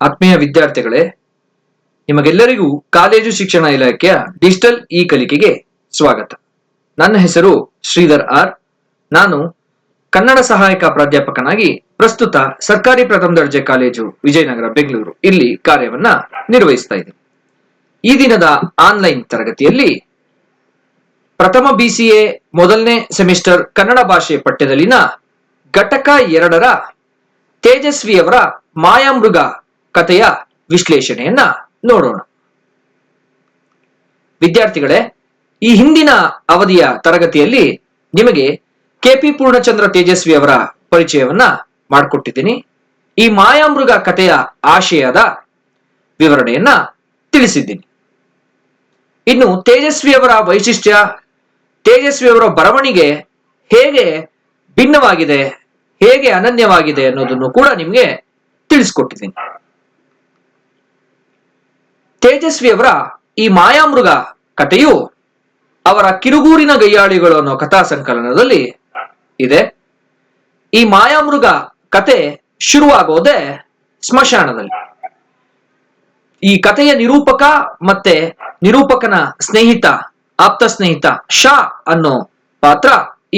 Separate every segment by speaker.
Speaker 1: ಆತ್ಮೀಯ ವಿದ್ಯಾರ್ಥಿಗಳೇ, ನಿಮಗೆಲ್ಲರಿಗೂ ಕಾಲೇಜು ಶಿಕ್ಷಣ ಇಲಾಖೆಯ ಡಿಜಿಟಲ್ ಇ ಕಲಿಕೆಗೆ ಸ್ವಾಗತ. ನನ್ನ ಹೆಸರು ಶ್ರೀಧರ್ ಆರ್. ನಾನು ಕನ್ನಡ ಸಹಾಯಕ ಪ್ರಾಧ್ಯಾಪಕನಾಗಿ ಪ್ರಸ್ತುತ ಸರ್ಕಾರಿ ಪ್ರಥಮ ದರ್ಜೆ ಕಾಲೇಜು ವಿಜಯನಗರ, ಬೆಂಗಳೂರು ಇಲ್ಲಿ ಕಾರ್ಯವನ್ನ ನಿರ್ವಹಿಸ್ತಾ ಇದ್ದೀನಿ. ಈ ದಿನದ ಆನ್ಲೈನ್ ತರಗತಿಯಲ್ಲಿ ಪ್ರಥಮ ಬಿಸಿಎ ಮೊದಲನೇ ಸೆಮಿಸ್ಟರ್ ಕನ್ನಡ ಭಾಷೆ ಪಠ್ಯದಲ್ಲಿನ ಘಟಕ ಎರಡರ ತೇಜಸ್ವಿಯವರ ಮಾಯಾಮೃಗ ಕಥೆಯ ವಿಶ್ಲೇಷಣೆಯನ್ನ ನೋಡೋಣ. ವಿದ್ಯಾರ್ಥಿಗಳೇ, ಈ ಹಿಂದಿನ ಅವಧಿಯ ತರಗತಿಯಲ್ಲಿ ನಿಮಗೆ ಕೆಪಿ ಪೂರ್ಣಚಂದ್ರ ತೇಜಸ್ವಿ ಅವರ ಪರಿಚಯವನ್ನ ಮಾಡಿಕೊಟ್ಟಿದ್ದೀನಿ. ಈ ಮಾಯಾಮೃಗ ಕಥೆಯ ಆಶಯದ ವಿವರಣೆಯನ್ನ ತಿಳಿಸಿದ್ದೀನಿ. ಇನ್ನು ತೇಜಸ್ವಿಯವರ ವೈಶಿಷ್ಟ್ಯ ತೇಜಸ್ವಿಯವರ ಬರವಣಿಗೆ ಹೇಗೆ ಭಿನ್ನವಾಗಿದೆ, ಹೇಗೆ ಅನನ್ಯವಾಗಿದೆ ಅನ್ನೋದನ್ನು ಕೂಡ ನಿಮಗೆ ತಿಳಿಸ್ಕೊಟ್ಟಿದ್ದೀನಿ. ತೇಜಸ್ವಿಯವರ ಈ ಮಾಯಾಮೃಗ ಕಥೆಯು ಅವರ ಕಿರುಗೂರಿನ ಗಯ್ಯಾಳಿಗಳು ಅನ್ನೋ ಕಥಾ ಸಂಕಲನದಲ್ಲಿ ಇದೆ. ಈ ಮಾಯಾಮೃಗ ಕತೆ ಶುರುವಾಗೋದೆ ಸ್ಮಶಾನದಲ್ಲಿ. ಈ ಕಥೆಯ ನಿರೂಪಕ ಮತ್ತೆ ನಿರೂಪಕನ ಸ್ನೇಹಿತ, ಆಪ್ತ ಸ್ನೇಹಿತ ಶಾ ಅನ್ನೋ ಪಾತ್ರ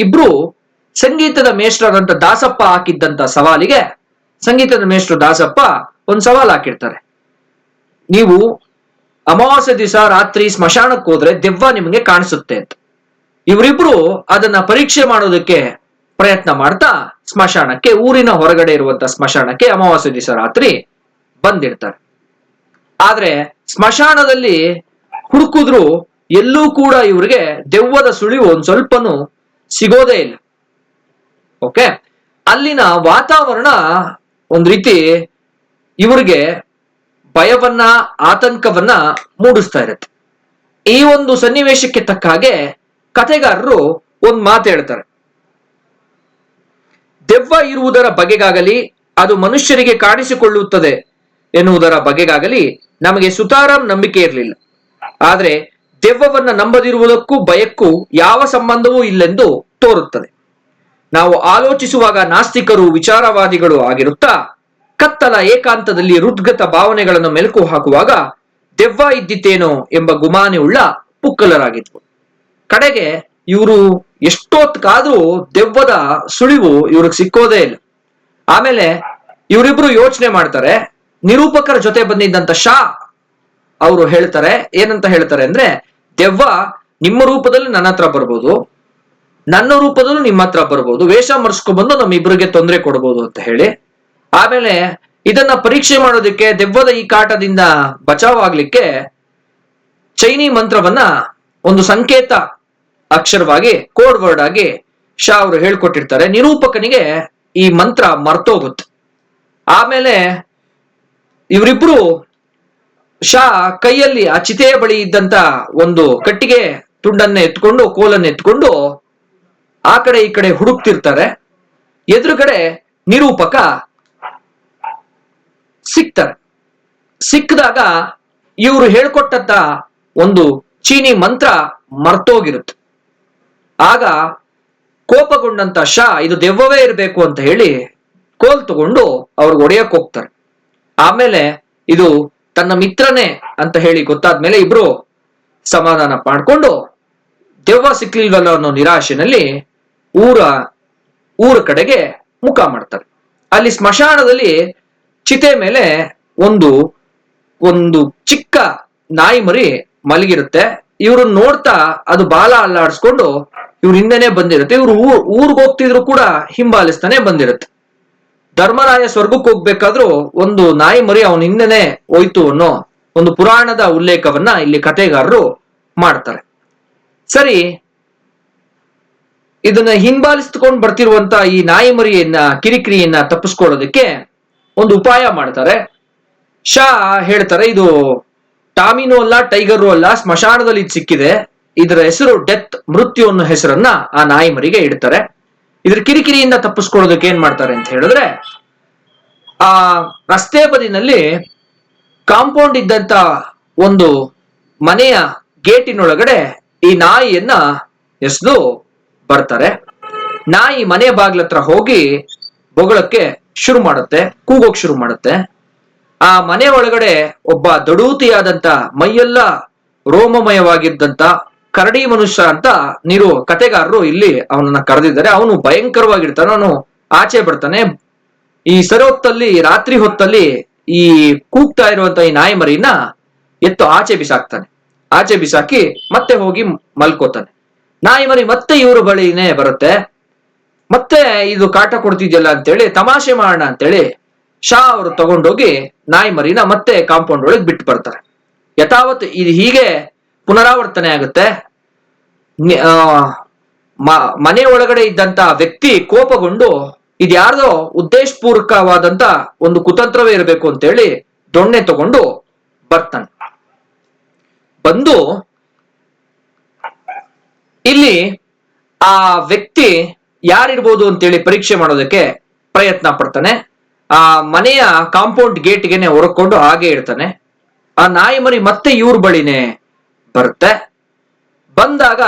Speaker 1: ಇಬ್ರು ಸಂಗೀತದ ಮೇಷ್ಟ್ರಾದಂತ ದಾಸಪ್ಪ ಹಾಕಿದ್ದಂತ ಸವಾಲಿಗೆ ಸಂಗೀತದ ಮೇಷ್ಟ್ರು ದಾಸಪ್ಪ ಒಂದು ಸವಾಲು ಹಾಕಿರ್ತಾರೆ. ನೀವು ಅಮಾವಾಸ್ಯ ದಿವಸ ರಾತ್ರಿ ಸ್ಮಶಾನಕ್ಕೆ ಹೋದ್ರೆ ದೆವ್ವ ನಿಮಗೆ ಕಾಣಿಸುತ್ತೆ ಅಂತ. ಇವರಿಬ್ರು ಅದನ್ನ ಪರೀಕ್ಷೆ ಮಾಡೋದಕ್ಕೆ ಪ್ರಯತ್ನ ಮಾಡ್ತಾ ಸ್ಮಶಾನಕ್ಕೆ, ಊರಿನ ಹೊರಗಡೆ ಇರುವಂತ ಸ್ಮಶಾನಕ್ಕೆ ಅಮಾವಾಸ್ಯ ದಿವಸ ರಾತ್ರಿ ಬಂದಿರ್ತಾರೆ. ಆದ್ರೆ ಸ್ಮಶಾನದಲ್ಲಿ ಹುಡುಕಿದ್ರು ಎಲ್ಲೂ ಕೂಡ ಇವ್ರಿಗೆ ದೆವ್ವದ ಸುಳಿವು ಒಂದ್ ಸ್ವಲ್ಪನೂ ಸಿಗೋದೇ ಇಲ್ಲ. ಓಕೆ ಅಲ್ಲಿನ ವಾತಾವರಣ ಒಂದ್ ರೀತಿ ಇವ್ರಿಗೆ ಭಯವನ್ನ, ಆತಂಕವನ್ನ ಮೂಡಿಸ್ತಾ ಇರುತ್ತೆ. ಈ ಒಂದು ಸನ್ನಿವೇಶಕ್ಕೆ ತಕ್ಕ ಹಾಗೆ ಕಥೆಗಾರರು ಒಂದ್ ಮಾತು ಹೇಳ್ತಾರೆ. ದೆವ್ವ ಇರುವುದರ ಬಗೆಗಾಗಲಿ, ಅದು ಮನುಷ್ಯರಿಗೆ ಕಾಣಿಸಿಕೊಳ್ಳುತ್ತದೆ ಎನ್ನುವುದರ ಬಗೆಗಾಗಲಿ ನಮಗೆ ಸುತಾರಾಂ ನಂಬಿಕೆ ಇರಲಿಲ್ಲ. ಆದ್ರೆ ದೆವ್ವವನ್ನ ನಂಬದಿರುವುದಕ್ಕೂ ಭಯಕ್ಕೂ ಯಾವ ಸಂಬಂಧವೂ ಇಲ್ಲೆಂದು ತೋರುತ್ತದೆ. ನಾವು ಆಲೋಚಿಸುವಾಗ ನಾಸ್ತಿಕರು, ವಿಚಾರವಾದಿಗಳು ಆಗಿರುತ್ತಾ ಕತ್ತಲ ಏಕಾಂತದಲ್ಲಿ ಹೃದ್ಗತ ಭಾವನೆಗಳನ್ನು ಮೆಲುಕು ಹಾಕುವಾಗ ದೆವ್ವ ಇದ್ದಿತೇನೋ ಎಂಬ ಗುಮಾನಿ ಉಳ್ಳ ಪುಕ್ಕಲರಾಗಿದ್ವು. ಕಡೆಗೆ ಇವರು ಎಷ್ಟೊತ್ಕಾದ್ರೂ ದೆವ್ವದ ಸುಳಿವು ಇವ್ರಿಗೆ ಸಿಕ್ಕೋದೇ ಇಲ್ಲ. ಆಮೇಲೆ ಇವರಿಬ್ರು ಯೋಚನೆ ಮಾಡ್ತಾರೆ, ನಿರೂಪಕರ ಜೊತೆ ಬಂದಿದ್ದಂತ ಶಾ ಅವರು ಹೇಳ್ತಾರೆ, ಏನಂತ ಹೇಳ್ತಾರೆ ಅಂದ್ರೆ, ದೆವ್ವ ನಿಮ್ಮ ರೂಪದಲ್ಲಿ ನನ್ನ ಹತ್ರ ಬರ್ಬೋದು, ನನ್ನ ರೂಪದಲ್ಲೂ ನಿಮ್ಮ ಹತ್ರ ಬರ್ಬೋದು, ವೇಷ ಮರ್ಸ್ಕೊಂಡ್ಬಂದು ನಮ್ಮಿಬ್ರಿಗೆ ತೊಂದರೆ ಕೊಡ್ಬೋದು ಅಂತ ಹೇಳಿ ಆಮೇಲೆ ಇದನ್ನ ಪರೀಕ್ಷೆ ಮಾಡೋದಕ್ಕೆ ದೆವ್ವದ ಈ ಕಾಟದಿಂದ ಬಚಾವ್ ಆಗ್ಲಿಕ್ಕೆ ಚೈನಿ ಮಂತ್ರವನ್ನ ಒಂದು ಸಂಕೇತ ಅಕ್ಷರವಾಗಿ ಕೋಡ್ ವರ್ಡ್ ಆಗಿ ಶಾ ಅವರು ಹೇಳ್ಕೊಟ್ಟಿರ್ತಾರೆ. ನಿರೂಪಕನಿಗೆ ಈ ಮಂತ್ರ ಮರ್ತೋಗುತ್ತೆ. ಆಮೇಲೆ ಇವರಿಬ್ರು ಶಾ ಕೈಯಲ್ಲಿ ಆ ಚಿತೆಯ ಬಳಿ ಇದ್ದಂತ ಒಂದು ಕಟ್ಟಿಗೆ ತುಂಡನ್ನ ಎತ್ಕೊಂಡು, ಕೋಲನ್ನ ಎತ್ಕೊಂಡು ಆ ಕಡೆ ಈ ಕಡೆ ಹುಡುಕ್ತಿರ್ತಾರೆ. ಎದುರುಗಡೆ ನಿರೂಪಕ ಸಿಗ್ತಾರೆ ಸಿಕ್ಕಿದಾಗ ಇವರು ಹೇಳ್ಕೊಟ್ಟಂತ ಒಂದು ಚೀನಿ ಮಂತ್ರ ಮರ್ತೋಗಿರುತ್ತೆ. ಆಗ ಕೋಪಗೊಂಡಂತ ಶಾ ಇದು ದೆವ್ವವೇ ಇರಬೇಕು ಅಂತ ಹೇಳಿ ಕೋಲ್ ತಗೊಂಡು ಅವ್ರಿಗೆ ಒಡೆಯಕ್ಕೆ ಹೋಗ್ತಾರೆ. ಆಮೇಲೆ ಇದು ತನ್ನ ಮಿತ್ರನೇ ಅಂತ ಹೇಳಿ ಗೊತ್ತಾದ್ಮೇಲೆ ಇಬ್ರು ಸಮಾಧಾನ ಮಾಡ್ಕೊಂಡು ದೆವ್ವ ಸಿಕ್ಲಿಲ್ವಲ್ಲ ಅನ್ನೋ ನಿರಾಶೆನಲ್ಲಿ ಊರ ಊರ ಕಡೆಗೆ ಮುಖ ಮಾಡ್ತಾರೆ. ಅಲ್ಲಿ ಸ್ಮಶಾನದಲ್ಲಿ ಚಿತೆ ಮೇಲೆ ಒಂದು ಒಂದು ಚಿಕ್ಕ ನಾಯಿ ಮರಿ ಮಲಗಿರುತ್ತೆ. ಇವ್ರು ನೋಡ್ತಾ ಅದು ಬಾಲ ಅಲ್ಲಾಡಿಸ್ಕೊಂಡು ಇವ್ರ ಹಿಂದೆನೆ ಬಂದಿರುತ್ತೆ. ಇವ್ರು ಊರ್, ಊರ್ಗ್ ಹೋಗ್ತಿದ್ರು ಕೂಡ ಹಿಂಬಾಲಿಸ್ತಾನೆ ಬಂದಿರುತ್ತೆ. ಧರ್ಮರಾಯ ಸ್ವರ್ಗಕ್ಕೆ ಹೋಗ್ಬೇಕಾದ್ರೂ ಒಂದು ನಾಯಿ ಮರಿ ಅವನ ಹಿಂದೆನೆ ಹೋಯ್ತು ಅನ್ನೋ ಒಂದು ಪುರಾಣದ ಉಲ್ಲೇಖವನ್ನ ಇಲ್ಲಿ ಕಥೆಗಾರರು ಮಾಡ್ತಾರೆ. ಸರಿ, ಇದನ್ನ ಹಿಂಬಾಲಿಸ್ಕೊಂಡು ಬರ್ತಿರುವಂತ ಈ ನಾಯಿ ಮರಿಯನ್ನ, ಕಿರಿಕಿರಿಯನ್ನ ತಪ್ಪಿಸ್ಕೊಳ್ಳೋದಕ್ಕೆ ಒಂದು ಉಪಾಯ ಮಾಡ್ತಾರೆ. ಶಾ ಹೇಳ್ತಾರೆ, ಇದು ಟಾಮಿನೋ ಅಲ್ಲ, ಟೈಗರು ಅಲ್ಲ, ಸ್ಮಶಾನದಲ್ಲಿ ಇದು ಸಿಕ್ಕಿದೆ. ಇದರ ಹೆಸರು ಡೆತ್, ಮೃತ್ಯು ಅನ್ನೋ ಹೆಸರನ್ನ ಆ ನಾಯಿ ಮರಿಗೆ ಇಡ್ತಾರೆ. ಇದ್ರ ಕಿರಿಕಿರಿಯಿಂದ ತಪ್ಪಿಸ್ಕೊಳ್ಳೋದಕ್ಕೆ ಏನ್ ಮಾಡ್ತಾರೆ ಅಂತ ಹೇಳಿದ್ರೆ, ಆ ರಸ್ತೆ ಬದಿನಲ್ಲಿ ಕಾಂಪೌಂಡ್ ಇದ್ದಂತ ಒಂದು ಮನೆಯ ಗೇಟಿನೊಳಗಡೆ ಈ ನಾಯಿಯನ್ನ ಎಸೆದು ಬರ್ತಾರೆ. ನಾಯಿ ಮನೆ ಬಾಗ್ಲತ್ರ ಹೋಗಿ ಬೊಗಳಕ್ಕೆ ಶುರು ಮಾಡುತ್ತೆ, ಕೂಗೋಕ್ ಶುರು ಮಾಡುತ್ತೆ. ಆ ಮನೆ ಒಳಗಡೆ ಒಬ್ಬ ದಡೂತಿಯಾದಂತ ಮೈಯೆಲ್ಲ ರೋಮಮಯವಾಗಿದ್ದಂತ ಕರಡಿ ಮನುಷ್ಯ ಅಂತ ನೀರು ಕತೆಗಾರರು ಇಲ್ಲಿ ಅವನನ್ನ ಕರೆದಿದ್ದಾರೆ. ಅವನು ಭಯಂಕರವಾಗಿರ್ತಾನೆ, ಅವನು ಆಚೆ ಬರ್ತಾನೆ. ಈ ಸರೋತ್ತಲ್ಲಿ, ರಾತ್ರಿ ಹೊತ್ತಲ್ಲಿ ಈ ಕೂಗ್ತಾ ಇರುವಂತ ಈ ನಾಯಿ ಮರಿನ ಎತ್ತು ಆಚೆ ಬಿಸಾಕ್ತಾನೆ. ಆಚೆ ಬಿಸಾಕಿ ಮತ್ತೆ ಹೋಗಿ ಮಲ್ಕೋತಾನೆ. ನಾಯಿ ಮರಿ ಮತ್ತೆ ಇವರು ಬಳಿನೇ ಬರುತ್ತೆ. ಮತ್ತೆ ಇದು ಕಾಟ ಕೊಡ್ತಿದ್ಯಲ್ಲ ಅಂತೇಳಿ, ತಮಾಷೆ ಮಾಡೋಣ ಅಂತೇಳಿ ಶಾ ಅವರು ತಗೊಂಡೋಗಿ ನಾಯಿ ಮರಿನ ಮತ್ತೆ ಕಾಂಪೌಂಡ್ ಒಳಗೆ ಬಿಟ್ಟು ಬರ್ತಾರೆ. ಯಥಾವತ್ ಇದು ಹೀಗೆ ಪುನರಾವರ್ತನೆ ಆಗುತ್ತೆ. ಮನೆ ಒಳಗಡೆ ಇದ್ದಂತ ವ್ಯಕ್ತಿ ಕೋಪಗೊಂಡು ಇದ್ಯಾರ್ದೋ ಉದ್ದೇಶಪೂರ್ವಕವಾದಂತ ಒಂದು ಕುತಂತ್ರವೇ ಇರಬೇಕು ಅಂತೇಳಿ ದೊಣ್ಣೆ ತಗೊಂಡು ಬರ್ತಾನೆ. ಬಂದು ಇಲ್ಲಿ ಆ ವ್ಯಕ್ತಿ ಯಾರಿರ್ಬೋದು ಅಂತೇಳಿ ಪರೀಕ್ಷೆ ಮಾಡೋದಕ್ಕೆ ಪ್ರಯತ್ನ ಪಡ್ತಾನೆ. ಆ ಮನೆಯ ಕಾಂಪೌಂಡ್ ಗೇಟ್ಗೆನೆ ಹೊರಕೊಂಡು ಹಾಗೆ ಇರ್ತಾನೆ. ಆ ನಾಯಿ ಮರಿ ಮತ್ತೆ ಇವ್ರ ಬಳಿನೇ ಬರುತ್ತೆ. ಬಂದಾಗ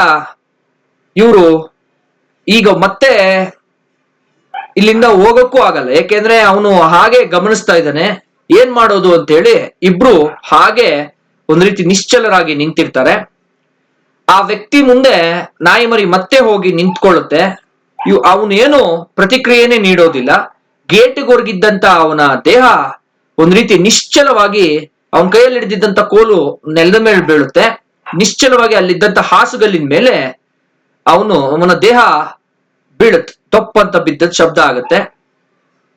Speaker 1: ಇವರು ಈಗ ಮತ್ತೆ ಇಲ್ಲಿಂದ ಹೋಗಕ್ಕೂ ಆಗಲ್ಲ. ಏಕೆಂದ್ರೆ ಅವನು ಹಾಗೆ ಗಮನಿಸ್ತಾ ಇದ್ದಾನೆ. ಏನ್ ಮಾಡೋದು ಅಂತ ಹೇಳಿ ಇಬ್ರು ಹಾಗೆ ಒಂದ್ ರೀತಿ ನಿಶ್ಚಲರಾಗಿ ನಿಂತಿರ್ತಾರೆ. ಆ ವ್ಯಕ್ತಿ ಮುಂದೆ ನಾಯಿ ಮರಿ ಮತ್ತೆ ಹೋಗಿ ನಿಂತ್ಕೊಳ್ಳುತ್ತೆ. ಇವ್ ಅವನೇನು ಪ್ರತಿಕ್ರಿಯೆನೇ ನೀಡೋದಿಲ್ಲ. ಗೇಟ್ಗೊರ್ಗಿದ್ದಂತ ಅವನ ದೇಹ ಒಂದ್ ರೀತಿ ನಿಶ್ಚಲವಾಗಿ ಅವನ ಕೈಯಲ್ಲಿ ಹಿಡಿದಿದ್ದಂತ ಕೋಲು ನೆಲದ ಮೇಲೆ ಬೀಳುತ್ತೆ. ನಿಶ್ಚಲವಾಗಿ ಅಲ್ಲಿದ್ದಂತ ಹಾಸುಗಲ್ಲಿನ ಮೇಲೆ ಅವನು, ಅವನ ದೇಹ ಬೀಳುತ್ತೆ. ತಪ್ಪಂತ ಬಿದ್ದದ್ ಶಬ್ದ ಆಗುತ್ತೆ.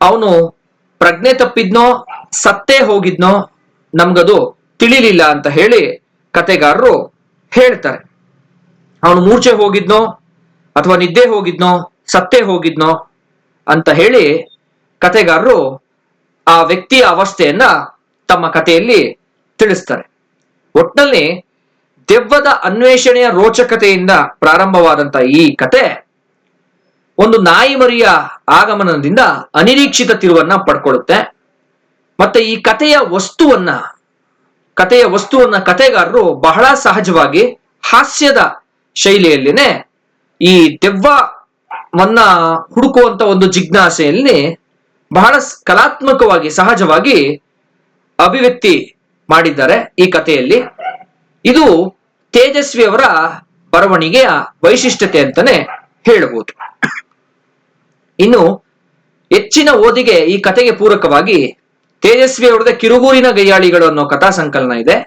Speaker 1: ಅವನು ಪ್ರಜ್ಞೆ ತಪ್ಪಿದ್ನೋ, ಸತ್ತೇ ಹೋಗಿದ್ನೋ, ನಮ್ಗದು ತಿಳಿಲಿಲ್ಲ ಅಂತ ಹೇಳಿ ಕತೆಗಾರರು ಹೇಳ್ತಾರೆ. ಅವನು ಮೂರ್ಛೆ ಹೋಗಿದ್ನೋ, ಅಥವಾ ನಿದ್ದೆ ಹೋಗಿದ್ನೋ ಸತ್ತೇ ಹೋಗಿದ್ನೋ ಅಂತ ಹೇಳಿ ಕತೆಗಾರರು ಆ ವ್ಯಕ್ತಿಯ ಅವಸ್ಥೆಯನ್ನ ತಮ್ಮ ಕಥೆಯಲ್ಲಿ ತಿಳಿಸ್ತಾರೆ. ಒಟ್ನಲ್ಲಿ ದೆವ್ವದ ಅನ್ವೇಷಣೆಯ ರೋಚಕತೆಯಿಂದ ಪ್ರಾರಂಭವಾದಂತ ಈ ಕತೆ ಒಂದು ನಾಯಿ ಮರಿಯ ಆಗಮನದಿಂದ ಅನಿರೀಕ್ಷಿತ ತಿರುವನ್ನ ಪಡ್ಕೊಳ್ಳುತ್ತೆ. ಮತ್ತೆ ಈ ಕಥೆಯ ವಸ್ತುವನ್ನ ಕಥೆಯ ವಸ್ತುವನ್ನ ಕತೆಗಾರರು ಬಹಳ ಸಹಜವಾಗಿ ಹಾಸ್ಯದ ಶೈಲಿಯಲ್ಲಿನೇ ಈ ದೆವ್ವವನ್ನ ಹುಡುಕುವಂತ ಒಂದು ಜಿಜ್ಞಾಸೆಯಲ್ಲಿ ಬಹಳ ಕಲಾತ್ಮಕವಾಗಿ, ಸಹಜವಾಗಿ ಅಭಿವ್ಯಕ್ತಿ ಮಾಡಿದ್ದಾರೆ ಈ ಕಥೆಯಲ್ಲಿ. ಇದು ತೇಜಸ್ವಿ ಅವರ ಬರವಣಿಗೆಯ ವೈಶಿಷ್ಟ್ಯತೆ ಅಂತಾನೆ ಹೇಳಬಹುದು. ಇನ್ನು ಹೆಚ್ಚಿನ ಓದಿಗೆ ಈ ಕಥೆಗೆ ಪೂರಕವಾಗಿ ತೇಜಸ್ವಿ ಅವರದೇ ಕಿರುಗೂರಿನ ಗೈಯಾಳಿಗಳು ಅನ್ನೋ ಕಥಾ ಸಂಕಲನ ಇದೆ.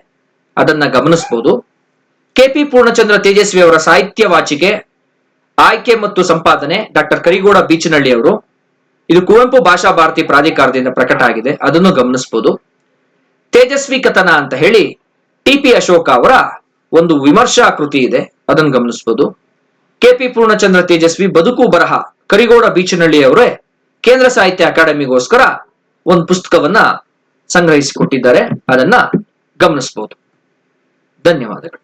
Speaker 1: ಅದನ್ನ ಗಮನಿಸಬಹುದು ಕೆಪಿ ಪೂರ್ಣಚಂದ್ರ ತೇಜಸ್ವಿ ಅವರ ಸಾಹಿತ್ಯ ವಾಚಿಕೆ ಆಯ್ಕೆ ಮತ್ತು ಸಂಪಾದನೆ ಡಾಕ್ಟರ್ ಕರಿಗೌಡ ಬೀಚನಹಳ್ಳಿ ಅವರು. ಇದು ಕುವೆಂಪು ಭಾಷಾ ಭಾರತಿ ಪ್ರಾಧಿಕಾರದಿಂದ ಪ್ರಕಟ ಆಗಿದೆ. ಅದನ್ನು ಗಮನಿಸಬಹುದು ತೇಜಸ್ವಿ ಕಥನ ಅಂತ ಹೇಳಿ ಟಿ ಪಿ ಅಶೋಕ ಅವರ ಒಂದು ವಿಮರ್ಶಾ ಕೃತಿ ಇದೆ. ಅದನ್ನು ಗಮನಿಸಬಹುದು ಕೆಪಿ ಪೂರ್ಣಚಂದ್ರ ತೇಜಸ್ವಿ ಬದುಕು ಬರಹ ಕರಿಗೌಡ ಬೀಚನಹಳ್ಳಿ ಅವರೇ ಕೇಂದ್ರ ಸಾಹಿತ್ಯ ಅಕಾಡೆಮಿಗೋಸ್ಕರ ಒಂದು ಪುಸ್ತಕವನ್ನ ಸಂಗ್ರಹಿಸಿಕೊಟ್ಟಿದ್ದಾರೆ. ಅದನ್ನ ಗಮನಿಸಬಹುದು ಧನ್ಯವಾದಗಳು.